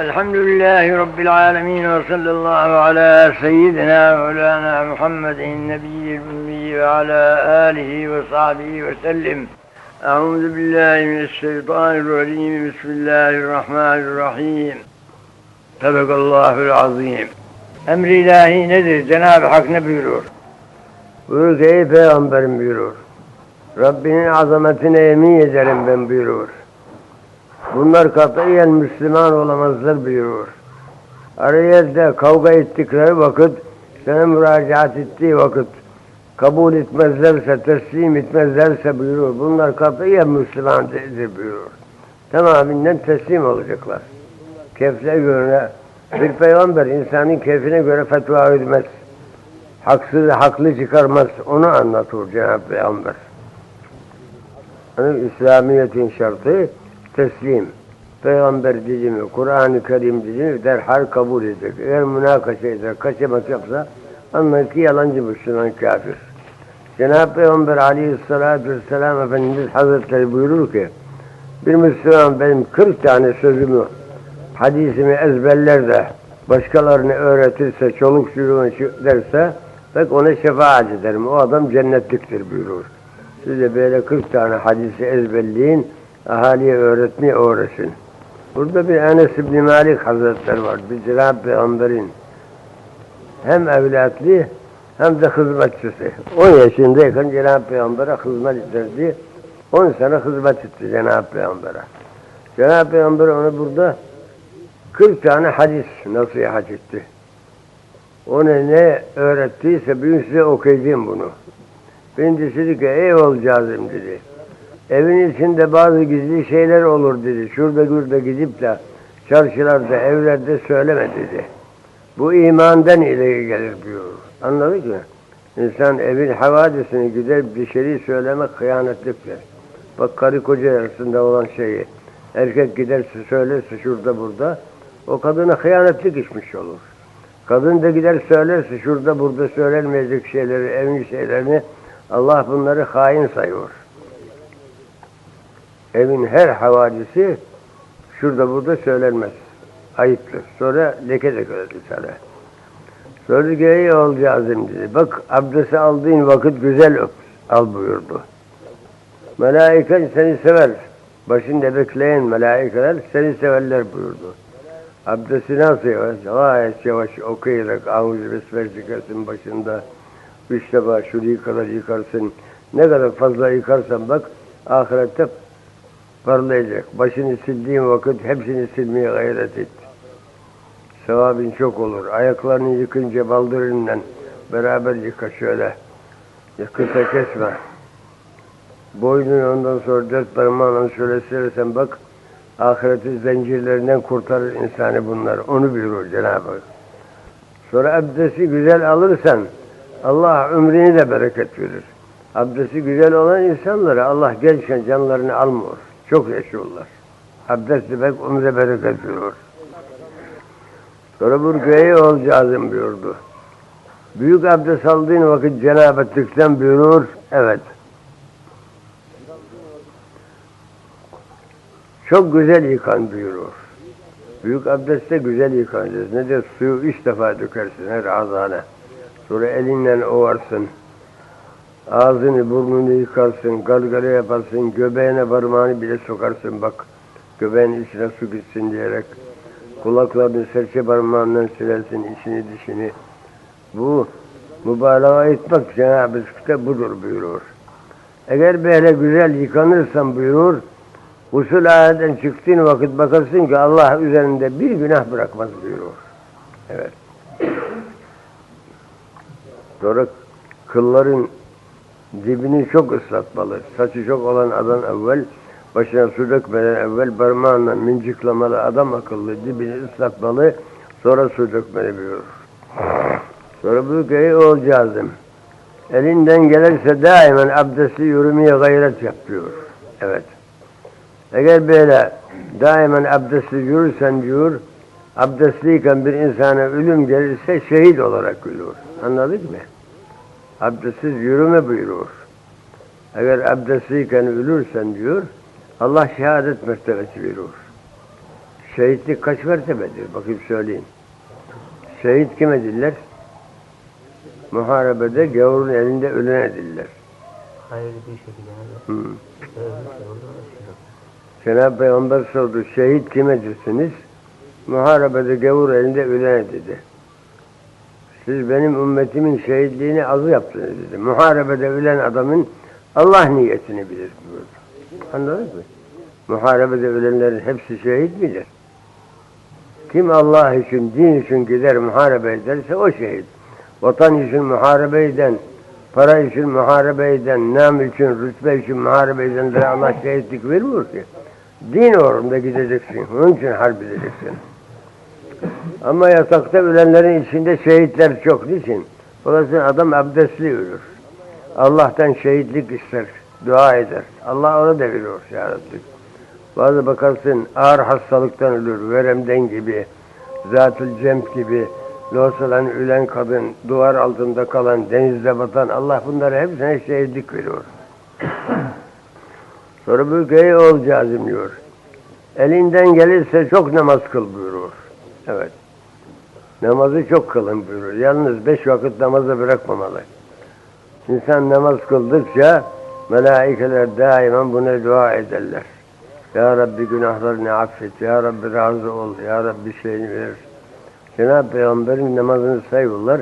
الحمد لله رب العالمين وصلى الله على سيدنا مولانا محمد النبي الأمي وعلى آله وصحبه وسلم أعوذ بالله من الشيطان الرجيم بسم الله الرحمن الرحيم صدق الله العظيم Emri ilahi nedir? Cenab-ı Hak ne buyurur? Buyurur ki ey peygamberim buyurur. Rabbinin azametine yemin ederim ben buyurur. Bunlar katiyen Müslüman olamazlar buyurur. Araya da kavga ettikleri vakit, sana müracaat ettiği vakit, kabul etmezlerse, teslim etmezlerse buyurur. Bunlar katiyen Müslüman değildir buyurur. Tamamıyla teslim olacaklar. Kefle göre, bir peygamber insanın keyfine göre fetva vermez. Haksız, haklı çıkarmaz. Onu anlatır Cenab-ı Peygamber. Yani İslamiyet'in şartı teslim. Peygamber dedi mi, Kur'an-ı Kerim dedi mi derhal kabul edecek. Eğer münakaşa eder, kaçamak yapsa anlar ki yalancı Müslüman kafir. Cenab-ı Peygamber aleyhissalatü vesselam Efendimiz Hazretleri buyurur ki bir Müslüman benim 40 tane sözümü, hadisimi ezberler de başkalarını öğretirse, çoluk çocuğuna derse bak ona şefaat ederim. O adam cennetliktir buyurur. Siz de böyle 40 tane hadisi ezberleyin, ahaliye öğretmeye öğretsin. Burada bir Enes İbni Malik Hazretleri var. Bir Cenab-ı Peygamber'in hem evlatlı hem de hizmetçisi. 10 yaşındayken Cenab-ı Peygamber'e hizmet ederdi. 10 sene hizmet etti Cenab-ı Peygamber'e. Cenab-ı Peygamber ona burada 40 tane hadis nasihat etti. Ona ne öğrettiyse bugün size okuyacağım bunu. Birincisi dedi ki ey olacağızım dedi. Evin içinde bazı gizli şeyler olur dedi. Şurada burada gidip de çarşılarda, evlerde söyleme dedi. Bu imandan ileri gelir diyor. Anladık mı? İnsan evin havadisini gider dışarı söylemek hıyanetliktir. Bak karı koca arasında olan şeyi. Erkek giderse söylerse şurada burada o kadına hıyanetlik içmiş olur. Kadın da gider söylerse şurada burada söylenmeyecek şeyleri, evin şeylerini Allah bunları hain sayıyor. Evin her havadisi şurada burada söylenmez. Ayıptır. Sonra leke de kalır sana. Sonra ki ey olacağızım dedi. Bak abdesti aldığın vakit güzel öp. Al buyurdu. Melaike seni sever. Başında bekleyen melaikeler seni severler buyurdu. Abdesti nasıl yavaş? Gayet yavaş okuyarak avuzu besmele çıkarsın başında. Üç defa şurayı kadar yıkarsın. Ne kadar fazla yıkarsan bak ahirette parlayacak. Başını sildiğin vakit hepsini silmeye gayret et. Sevabın çok olur. Ayaklarını yıkınca baldırından beraber yıka şöyle. Kısa kesme. Boynunu ondan sonra dört parmağınla şöyle silersen bak ahireti zincirlerinden kurtarır insanı bunlar. Onu buyurur Cenab-ı Hak. Sonra abdesti güzel alırsan Allah ömrünü de bereket verir. Abdesti güzel olan insanlara Allah gençken canlarını almıyor. Çok yaşıyorlar. Abdest demek ömre bereket veriyor. Sonra bu göğe olacağızım buyurdu. Büyük abdest aldığın vakit Cenab-ı Hak'tan buyurur. Evet. Çok güzel yıkan buyurur. Büyük abdestte güzel yıkanacağız. Ne de suyu üç defa dökersin her ağzına. Sonra elinle ovarsın. Ağzını burnunu yıkarsın, gargara yaparsın, göbeğine parmağını bile sokarsın bak. Göbeğin içine su gitsin diyerek. Kulaklarını serçe parmağından silersin içini dişini. Bu mübalağa etmek Cenab-ı Hak budur buyurur. Eğer böyle güzel yıkanırsan buyurur, usul ayetten çıktığın vakit bakarsın ki Allah üzerinde bir günah bırakmaz buyurur. Evet. Sonra kılların dibini çok ıslatmalı. Saçı çok olan adam evvel, başına su dökmeden evvel parmağınla minciklamalı adam akıllı dibini ıslatmalı, sonra su dökmeli buyurur. Sonra bu köyü olacağızım. Elinden gelirse daimen abdesti yürümeye gayret yap diyor. Evet. Eğer böyle daimen abdestli yürürsen diyor, abdestliyken bir insana ölüm gelirse şehit olarak ölür. Anladık mı? Abdestsiz yürüme buyurur. Eğer abdestliyken ölürsen diyor, Allah şehadet mertebesi verir. Şehitlik kaç mertebedir? Bakayım söyleyeyim. Şehit kim ediller? Muharebede gavurun elinde ölen ediller. Hayırlı bir şekilde. Yok. Cenab-ı Peygamber sordu. Şehit kim edirsiniz? Muharebede gavur elinde ölen edildi. Siz benim ümmetimin şehitliğini azı yaptınız dedi. Muharebede ölen adamın Allah niyetini bilir buyurdu. Anladınız mı? Muharebede ölenlerin hepsi şehit midir? Kim Allah için, din için gider muharebe ederse o şehit. Vatan için muharebe eden, para için muharebe eden, nam için, rütbe için muharebe edenlere Allah şehitlik vermiyor ki. Din uğrunda gideceksin. Onun için harp edeceksin. Ama yatakta ölenlerin içinde şehitler çok. Niçin? Dolayısıyla adam abdestli ölür. Allah'tan şehitlik ister, dua eder. Allah onu da veriyor ya. Bazı bakarsın ağır hastalıktan ölür, veremden gibi, zatül cemt gibi, losalan ölen kadın, duvar altında kalan, denizde batan, Allah bunları hepsine şehitlik veriyor. Sonra ey oğul cazim diyor. Elinden gelirse çok namaz kıl buyurur. Evet. Namazı çok kılın buyurur. Yalnız beş vakit namazı bırakmamalı. İnsan namaz kıldıkça melaikeler daima buna dua ederler. Ya Rabbi günahlarını affet, Ya Rabbi razı ol, Ya Rabbi şeyini ver. Cenab-ı Peygamber'in namazını sayıyorlar.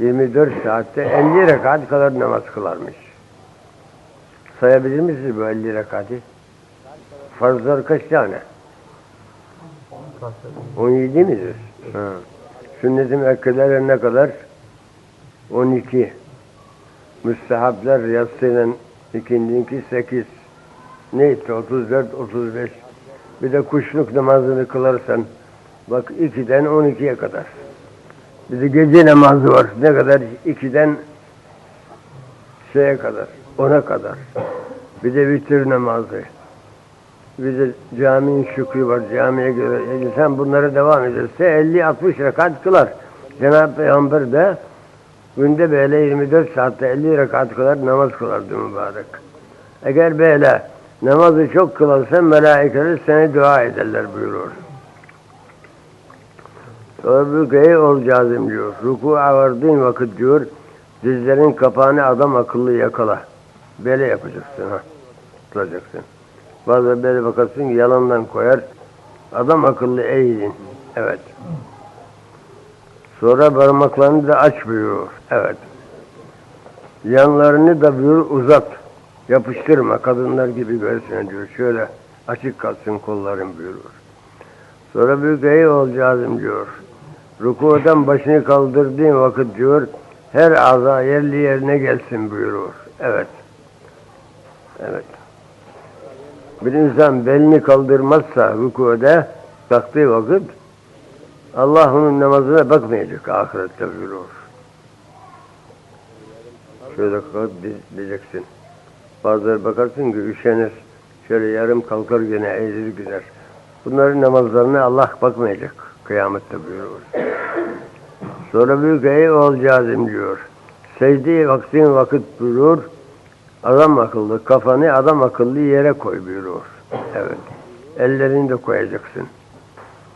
24 saatte 50 rekat kadar namaz kılarmış. Sayabilir misiniz bu 50 rekatı? Farzlar kaç tane? Fazla. 17 midir? Ha. Sünnet-i ne kadar? 12. Müstehapler yatsıyla ikindinki 8. Neyse 34, 35. Bir de kuşluk namazını kılarsan bak 2'den 12'ye kadar. Bir de gece namazı var. Ne kadar? 2'den şeye kadar, 10'a kadar. Bir de vitir namazı. Bir de caminin şükrü var. Camiye göre insan bunlara devam ederse 50-60 rekat kılar. Cenab-ı Peygamber de günde böyle 24 saatte 50 rekat kadar namaz kılardı mübarek. Eğer böyle namazı çok kılarsan melaikeler seni dua ederler buyurur. Sonra büyük ey ol cazim diyor. Ruku'a vardığın vakit diyor dizlerin kapağını adam akıllı yakala. Böyle yapacaksın ha. Tutacaksın. Bazen böyle bakarsın ki yalandan koyar. Adam akıllı eğilin. Evet. Sonra parmaklarını da aç buyuruyor. Evet. Yanlarını da buyur uzat. Yapıştırma kadınlar gibi görsün diyor. Şöyle açık kalsın kolların buyuruyor. Sonra büyük ey ol cazim diyor. Rukudan başını kaldırdığın vakit diyor her aza yerli yerine gelsin buyuruyor. Evet. Evet. Bir insan belini kaldırmazsa rükuda kalktığı vakit Allah onun namazına bakmayacak ahirette buyuruyor. Şöyle kalkıp diyeceksin. Bazıları bakarsın ki üşenir. Şöyle yarım kalkar gene eğilir gider. Bunların namazlarına Allah bakmayacak kıyamette buyuruyor. Sonra büyük ey cazim diyor. Secdeye vaktin vakit buyurur. Adam akıllı kafanı adam akıllı yere koy buyuruyor. Evet. Ellerini de koyacaksın.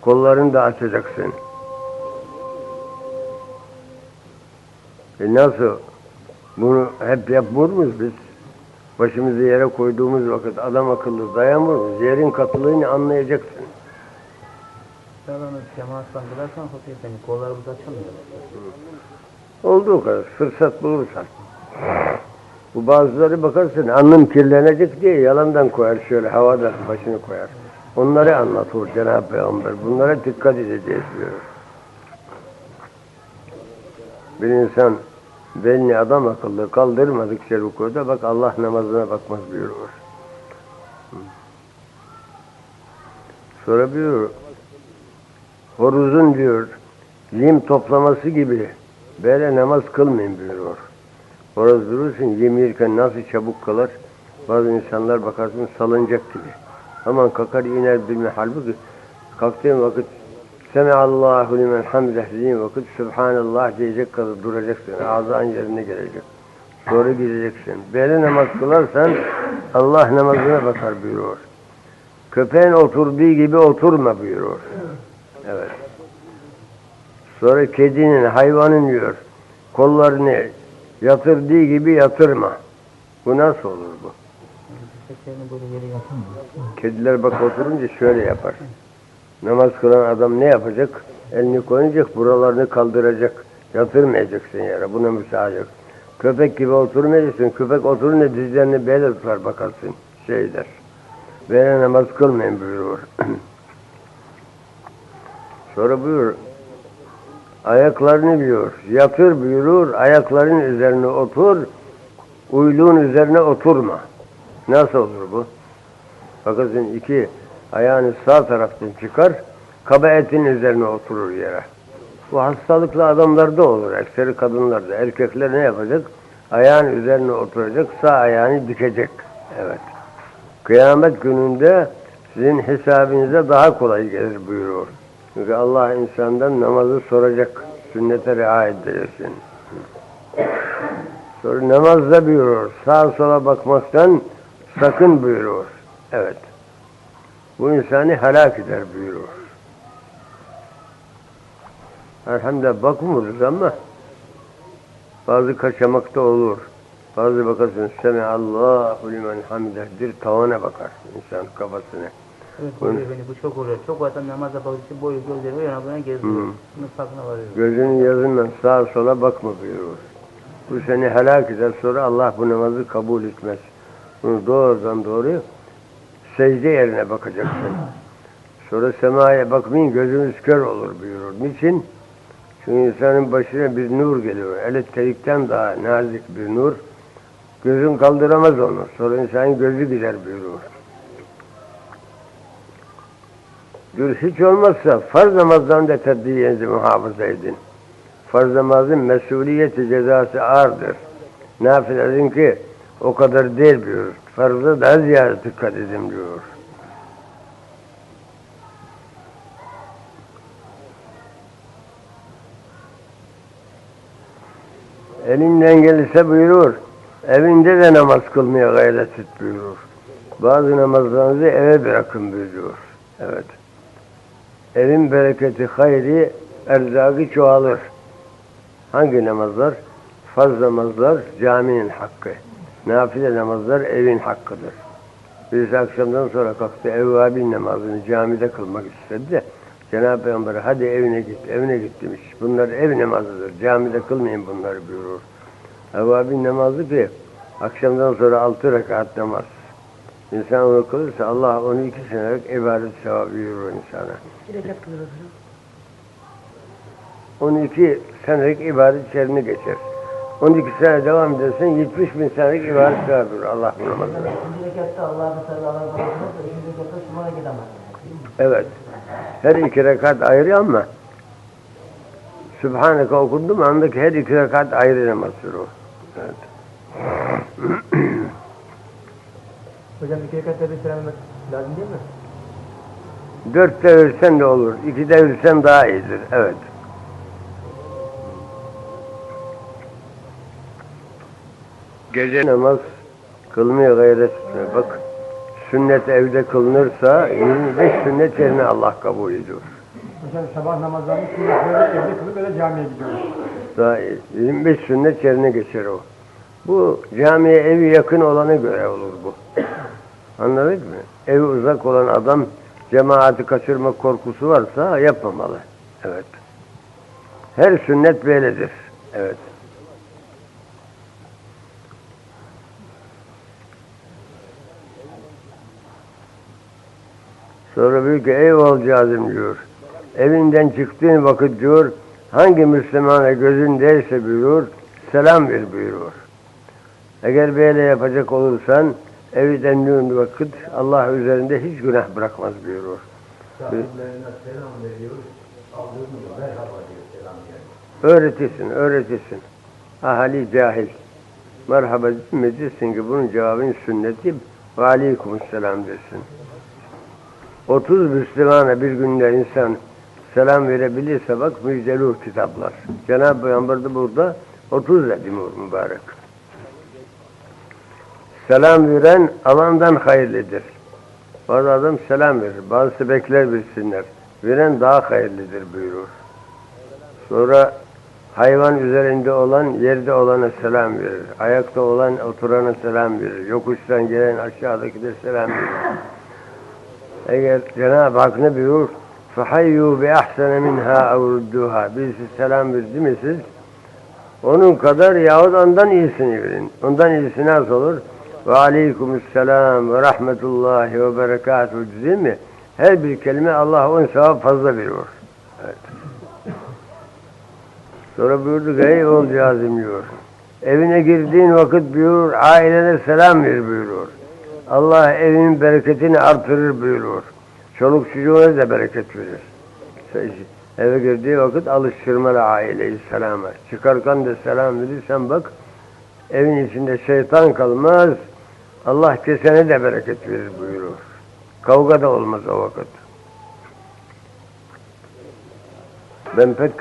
Kollarını da açacaksın. E nasıl? Bunu hep yapmıyor muyuz biz? Başımızı yere koyduğumuz vakit adam akıllı dayanmıyor muyuz? Yerin katılığını anlayacaksın. Olduğu kadar fırsat bulursan. Bu bazıları bakarsın alnım kirlenecek diye yalandan koyar şöyle havada başını koyar. Onları anlatır Cenab-ı Peygamber. Bunlara dikkat edeceğiz diyor. Bir insan belini adam akıllı kaldırmadıkça rükuda bak Allah namazına bakmaz buyuruyor. Sonra buyuruyor. Horuzun diyor lim toplaması gibi böyle namaz kılmayın buyuruyor. Horoz durursun yem yerken nasıl çabuk kalır. Bazı insanlar bakarsın salıncak gibi. Aman kakar iner bilme halbuki kalktığın vakit Semeallahu limen hamdeh dediğin vakit Subhanallah diyecek kadar duracaksın. Ağzın yerine gelecek. Sonra gideceksin. Böyle namaz kılarsan Allah namazına bakar buyuruyor. Köpeğin oturduğu gibi oturma buyuruyor. Evet. Sonra kedinin, hayvanın diyor. Kollarını yatırdığı gibi yatırma. Bu nasıl olur bu? Kediler bak oturunca şöyle yapar. Namaz kılan adam ne yapacak? Elini koyacak, buralarını kaldıracak. Yatırmayacaksın yere. Buna müsaade yok. Köpek gibi oturmayacaksın. Köpek oturunca dizlerini böyle tutar bakarsın. Şey der. Böyle namaz kılmayın buyuruyor. Sonra buyur. Ayaklarını diyor. Yatır buyurur. Ayakların üzerine otur. Uyluğun üzerine oturma. Nasıl olur bu? Bakın iki ayağını sağ taraftan çıkar, kaba etin üzerine oturur yere. Bu hastalıklı adamlarda olur, ekseri kadınlarda. Erkekler ne yapacak? Ayağın üzerine oturacak, sağ ayağını dikecek. Evet. Kıyamet gününde sizin hesabınıza daha kolay gelir buyuruyor. Çünkü Allah insandan namazı soracak. Sünnete riayet edersin. Sonra namazda buyuruyor. Sağa sola bakmaktan sakın buyuruyor. Evet. Bu insanı helak eder buyuruyor. Elhamdülillah bakmıyoruz ama bazı kaçamakta olur. Bazı bakarsın semi Allahu limen hamidedir tavana bakar insan kafasına. Evet beni bu çok oluyor. Çok vatan namaza bakışı boyu gözleri yana buna geziyor. Hı. Bunun farkına varıyor. Gözünün yazından sağa sola bakma buyuruyor. Bu seni helak eder sonra Allah bu namazı kabul etmez. Bunu doğrudan doğru secde yerine bakacaksın. Sonra semaya bakmayın gözünüz kör olur buyurur. Niçin? Çünkü insanın başına bir nur geliyor. Elektrikten daha nazik bir nur. Gözün kaldıramaz onu. Sonra insanın gözü gider buyurur. Diyor hiç olmazsa farz namazdan da teddiyenizi muhafaza edin. Farz namazın mesuliyeti cezası ağırdır. Nafilerin ki o kadar değil diyor. Farza daha ziyade dikkat edin diyor. Elinden gelirse buyurur. Evinde de namaz kılmaya gayret et buyurur. Bazı namazlarınızı eve bırakın buyuruyor. Evet. Evin bereketi, hayri, erzakı çoğalır. Hangi namazlar? Farz namazlar caminin hakkı. Nafile namazlar evin hakkıdır. Birisi akşamdan sonra kalktı evvabin namazını camide kılmak istedi de Cenab-ı Peygamber hadi evine git, evine git demiş. Bunlar ev namazıdır. Camide kılmayın bunları buyurur. Evvabin namazı ki akşamdan sonra altı rekat namaz. İnsan onu kılırsa Allah onu iki senelik ibadet sevabı verir insana. 12 senelik ibadet içerisine geçer. 12 sene devam edersen 70 bin senelik ibadet sevabı verir Allah bu namazına. İkinci rekatta Allah'ın sallallahu aleyhi ve sellem üçüncü rekatta şumara gidemez. Evet. Her iki rekat ayrı ama Sübhaneke okundu mu andaki her iki rekat ayrı namazdır o. Evet. Hocam iki rekatta bir selam lazım değil mi? Dört devirsen de olur. iki devirsen daha iyidir. Evet. Gece namaz kılmaya gayret etme. Bak sünnet evde kılınırsa 25 sünnet yerine Allah kabul ediyor. Hocam sabah namazlarını sünnetleri evde kılıp öyle camiye gidiyoruz. Daha 25 sünnet yerine geçer o. Bu camiye evi yakın olana göre olur bu. Anladık mı? Evi uzak olan adam cemaati kaçırma korkusu varsa yapmamalı. Evet. Her sünnet böyledir. Evet. Sonra büyük ki ey ol cazim diyor. Evinden çıktığın vakit diyor hangi Müslümana gözün değse buyurur selam ver buyurur. Eğer böyle yapacak olursan evi döndüğün vakit Allah üzerinde hiç günah bırakmaz buyurur. Öğretirsin, öğretirsin. Ahali cahil. Merhaba demeyeceksin ki bunun cevabın sünneti ve aleykümselam dersin. 30 Müslümana bir günde insan selam verebilirse bak müjdeli kitaplar. Cenab-ı Peygamber de burada 30 dedi mübarek. Selam veren alandan hayırlıdır. Bazı adam selam verir, bazısı bekler bilsinler. veren daha hayırlıdır buyurur. Sonra hayvan üzerinde olan yerde olana selam verir. Ayakta olan oturana selam verir. Yokuştan gelen aşağıdakine selam verir. Eğer Cenab-ı Hak ne buyurur? فَحَيُّوا بِأَحْسَنَ مِنْهَا اَوْرُدُّهَا Birisi selam verdi mi siz? Onun kadar yahut ondan iyisini verin. Ondan iyisi nasıl olur? Ve aleykümselam ve rahmetullahi ve berekatuhu değil mi? Her bir kelime Allah on sevap fazla veriyor. Evet. Sonra buyurdu ki ey oğul cazim diyor. Evine girdiğin vakit buyurur, ailene selam ver buyurur. Allah evinin bereketini artırır buyurur. Çoluk çocuğuna da bereket verir. Eve girdiği vakit alıştırmalı aileyi selama. Çıkarken de selam verirsen bak, evin içinde şeytan kalmaz, Allah kesene de bereket verir buyurur. Kavga da olmaz o vakit. Ben pek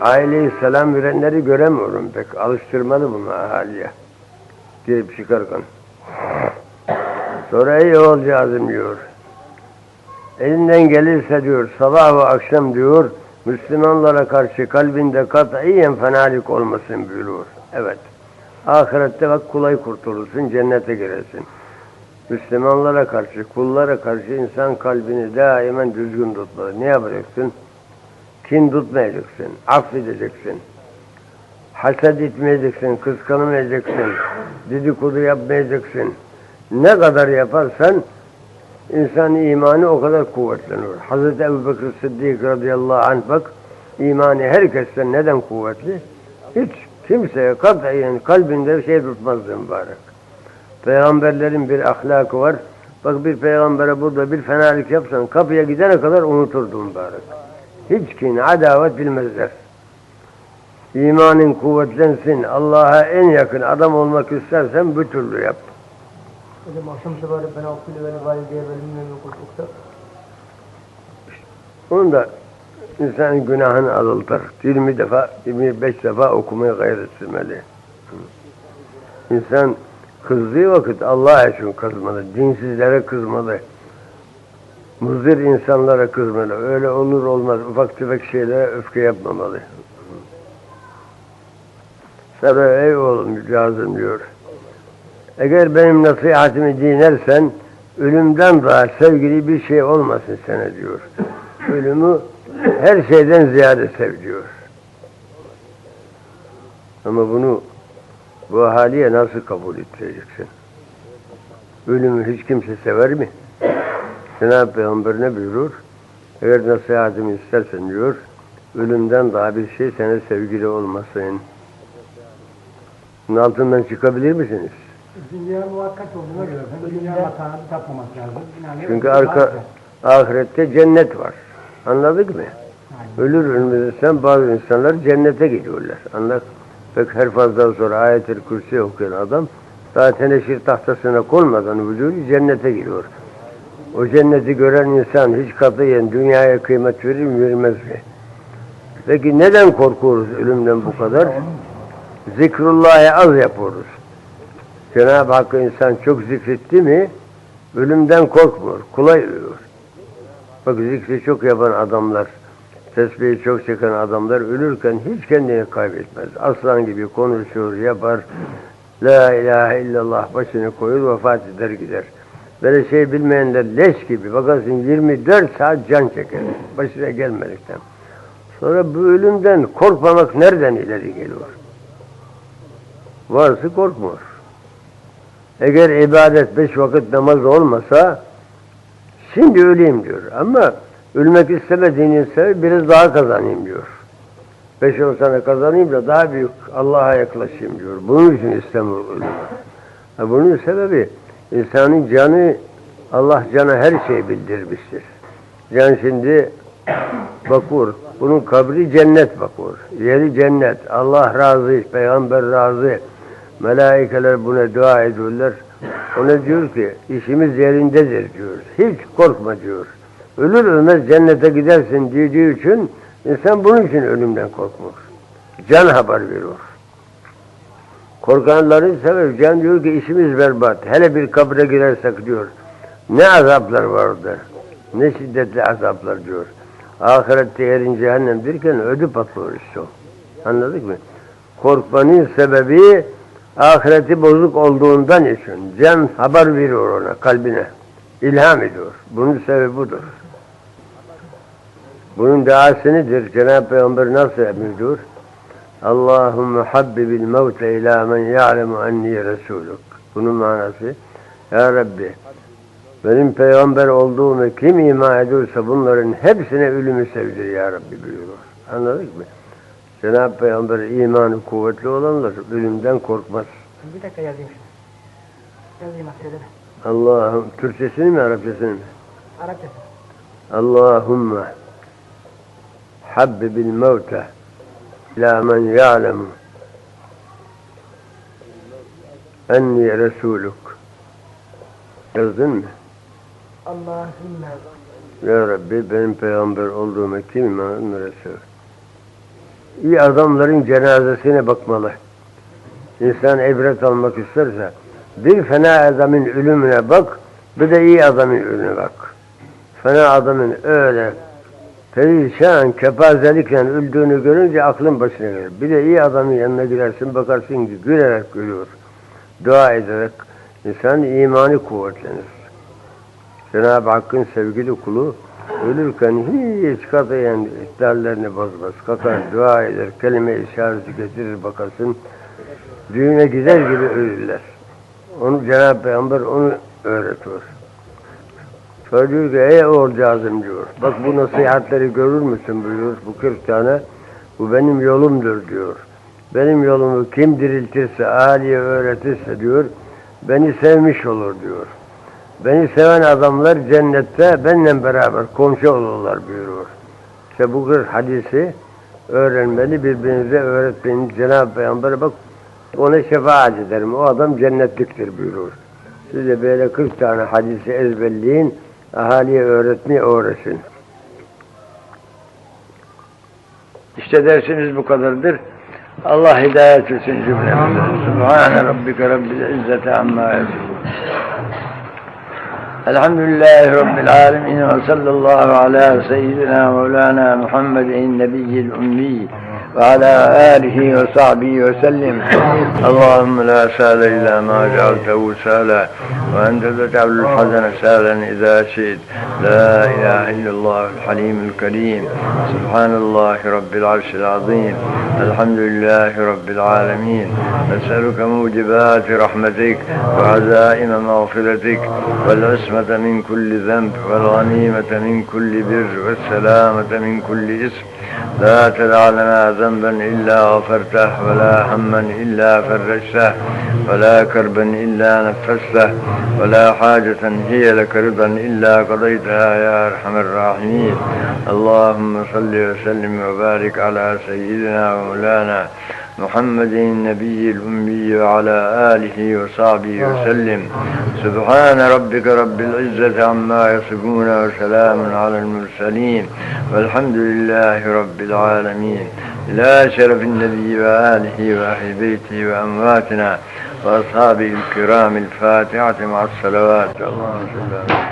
aileyi selam verenleri göremiyorum pek. Alıştırmalı bunu ahaliye. Girip çıkarken. Sonra oğul cazım diyor. Elinden gelirse diyor sabah ve akşam diyor Müslümanlara karşı kalbinde katiyen fenalık olmasın buyuruyor. Evet. Ahirette bak kolay kurtulursun, cennete girersin. Müslümanlara karşı, kullara karşı insan kalbini daimen düzgün tutmalı. Ne yapacaksın? Kin tutmayacaksın, affedeceksin. Haset etmeyeceksin, kıskanmayacaksın, dedikodu yapmayacaksın. Ne kadar yaparsan insan imanı o kadar kuvvetlenir. Hazreti Ebu Bekir Sıddık radıyallahu anh bak, imanı herkesten neden kuvvetli? Hiç kimseye katiyen kalbinde şey tutmazdı mübarek. Peygamberlerin bir ahlakı var. Bak bir peygambere burada bir fenalık yapsan kapıya gidene kadar unuturdu mübarek. Hiç kin, adavet bilmezler. İmanın kuvvetlensin, Allah'a en yakın adam olmak istersen bu türlü yap. Hocam akşam sefer ben okuyla beni valideye bölümle okudukta Onun da insanın günahını azaltır. 20 defa, 25 defa okumaya gayret etmeli. İnsan kızdığı vakit Allah için kızmalı. Dinsizlere kızmalı. Muzdir insanlara kızmalı. Öyle olur olmaz. Ufak tefek şeylere öfke yapmamalı. Sonra ey oğlum lazım diyor. Eğer benim nasihatimi dinlersen ölümden daha sevgili bir şey olmasın sana diyor. Ölümü her şeyden ziyade sev diyor. Ama bunu bu haliye nasıl kabul ettireceksin? Ölümü hiç kimse sever mi? Cenab-ı Peygamber ne buyurur? Eğer nasihatimi istersen diyor, ölümden daha bir şey sana sevgili olmasın. Bunun altından çıkabilir misiniz? dünya muhakkak olduğuna göre dünya makamı tapmamak lazım. Çünkü arka ahirette cennet var. Anladık mı? Ölür ölmezsen bazı insanlar cennete gidiyorlar. Anlat. Pek her fazla sonra ayet-i kürsi okuyan adam daha teneşir tahtasına konmadan vücudu cennete giriyor. O cenneti gören insan hiç katiyen dünyaya kıymet verir mi vermez mi? Peki neden korkuyoruz ölümden bu kadar? Zikrullah'ı az yapıyoruz. Cenab-ı Hakk'ı insan çok zikretti mi ölümden korkmuyor, kolay ölüyor. Bak zikri çok yapan adamlar, tesbihi çok çeken adamlar ölürken hiç kendini kaybetmez. Aslan gibi konuşur, yapar. La ilahe illallah başını koyur, vefat eder gider. Böyle şey bilmeyenler leş gibi. Bakarsın 24 saat can çeker. Başına gelmedikten. Sonra bu ölümden korkmamak nereden ileri geliyor? Varsa korkmuyor. Eğer ibadet beş vakit namaz olmasa şimdi öleyim diyor. Ama ölmek istemediğini sebebi biraz daha kazanayım diyor. Beş on sene kazanayım da daha büyük Allah'a yaklaşayım diyor. Bunun için istemiyor ölümü. Bunun sebebi insanın canı Allah cana her şeyi bildirmiştir. Can şimdi bakıyor. Bunun kabri cennet bakıyor. Yeri cennet. Allah razı, peygamber razı. Melaikeler buna dua ediyorlar. Ona diyor ki işimiz yerindedir diyor. Hiç korkma diyor. Ölür ölmez cennete gidersin dediği için insan bunun için ölümden korkmuyor. Can haber veriyor. Korkanların sebebi can diyor ki işimiz berbat. Hele bir kabre girersek diyor. Ne azaplar var orada. Ne şiddetli azaplar diyor. Ahirette yerin cehennem derken ödü patlıyor işte. Anladık mı? Korkmanın sebebi ahireti bozuk olduğundan için. Cem haber veriyor ona, kalbine. İlham ediyor. Bunun sebebi budur. Bunun duası nedir? Cenab-ı Peygamber nasıl emrediyor? Allahümme habbibil mevte ila men ya'lemu enni Resuluk. Bunun manası Ya Rabbi benim peygamber olduğumu kim ima ediyorsa bunların hepsine ölümü sevdir Ya Rabbi buyuruyor. Anladık mı? Cenab-ı Peygamber imanı kuvvetli olanlar ölümden korkmaz. Bir dakika yazayım şimdi. Yazayım askerde. Allah'ım Türkçesini mi Arapçasını mı? Arapçası. Allahümme habbibil mevte ila men ya'lemu enni Resuluk. Yazdın mı? Allahümme. Ya Rabbi benim peygamber olduğumu kim iman Resul. İyi adamların cenazesine bakmalı. İnsan ibret almak isterse bir fena adamın ölümüne bak, bir de iyi adamın ölümüne bak. Fena adamın öyle perişan, kepazelikle öldüğünü görünce aklın başına gelir. Bir de iyi adamın yanına girersin, bakarsın ki gülerek gülüyor. Dua ederek insan imanı kuvvetlenir. Cenab-ı Hakk'ın sevgili kulu ölürken hiç katayen iddialarını bozmaz. Kalkar, dua eder, kelime işareti getirir bakarsın. Düğüne gider gibi ölürler. Onu Cenab-ı Peygamber onu öğretiyor. Söylüyor ki ey oğulcağızım diyor. Bak bu nasihatleri görür müsün buyuruyor. Bu 40 tane. Bu benim yolumdur diyor. Benim yolumu kim diriltirse, aliye öğretirse diyor. Beni sevmiş olur diyor. Beni seven adamlar cennette benimle beraber komşu olurlar buyuruyor. İşte bu kır hadisi öğrenmeli, birbirinize öğretmeyin. Cenab-ı Peygamber bak ona şefaat ederim. O adam cennetliktir buyuruyor. Siz de böyle 40 tane hadisi ezberleyin, ahaliye öğretmeyi öğretsin. İşte dersiniz bu kadardır. Allah hidayet etsin cümlemize. Subhane rabbike rabbil izzeti amma yasifun. الحمد لله رب العالمين وصلى الله على سيدنا مولانا محمد النبي الأمي. وعلى آله وصحبه وسلم. اللهم لا سهل إلا ما جعلته سهلا. وأنت تجعل الحزن سهلا إذا شئت. لا إله إلا الله الحليم الكريم. سبحان الله رب العرش العظيم. الحمد لله رب العالمين. نسألك موجبات رحمتك وعزائم مغفرتك والعصمة من كل ذنب والغنيمة من كل بر والسلامة من كل إثم. لا تدع لنا ذنب ذنبا إلا غفرته ولا هما إلا فرجته ولا كربا إلا نفسته ولا حاجة هي لك رضا إلا قضيتها يا أرحم الراحمين. اللهم صل وسلم وبارك على سيدنا ومولانا محمد النبي الأمي وعلى آله وصحبه وسلم. سبحان ربك رب العزة عما يصفون وسلام على المرسلين والحمد لله رب العالمين. إلى شرف النبي وآله وأهل بيته وأمواتنا وأصحابه الكرام الفاتحة مع الصلوات. اللهم صل على